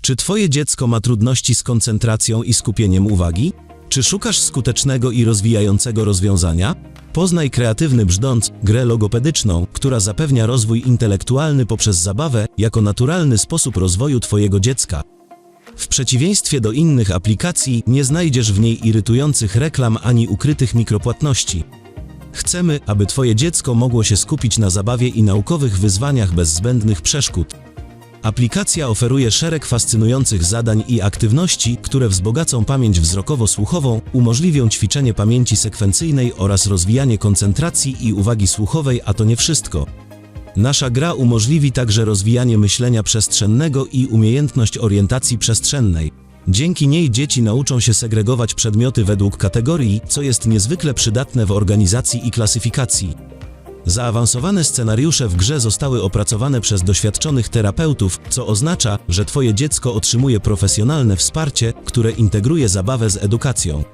Czy Twoje dziecko ma trudności z koncentracją i skupieniem uwagi? Czy szukasz skutecznego i rozwijającego rozwiązania? Poznaj kreatywny brzdąc, grę logopedyczną, która zapewnia rozwój intelektualny poprzez zabawę jako naturalny sposób rozwoju Twojego dziecka. W przeciwieństwie do innych aplikacji, nie znajdziesz w niej irytujących reklam ani ukrytych mikropłatności. Chcemy, aby Twoje dziecko mogło się skupić na zabawie i naukowych wyzwaniach bez zbędnych przeszkód. Aplikacja oferuje szereg fascynujących zadań i aktywności, które wzbogacą pamięć wzrokowo-słuchową, umożliwią ćwiczenie pamięci sekwencyjnej oraz rozwijanie koncentracji i uwagi słuchowej, a to nie wszystko. Nasza gra umożliwi także rozwijanie myślenia przestrzennego i umiejętność orientacji przestrzennej. Dzięki niej dzieci nauczą się segregować przedmioty według kategorii, co jest niezwykle przydatne w organizacji i klasyfikacji. Zaawansowane scenariusze w grze zostały opracowane przez doświadczonych terapeutów, co oznacza, że Twoje dziecko otrzymuje profesjonalne wsparcie, które integruje zabawę z edukacją.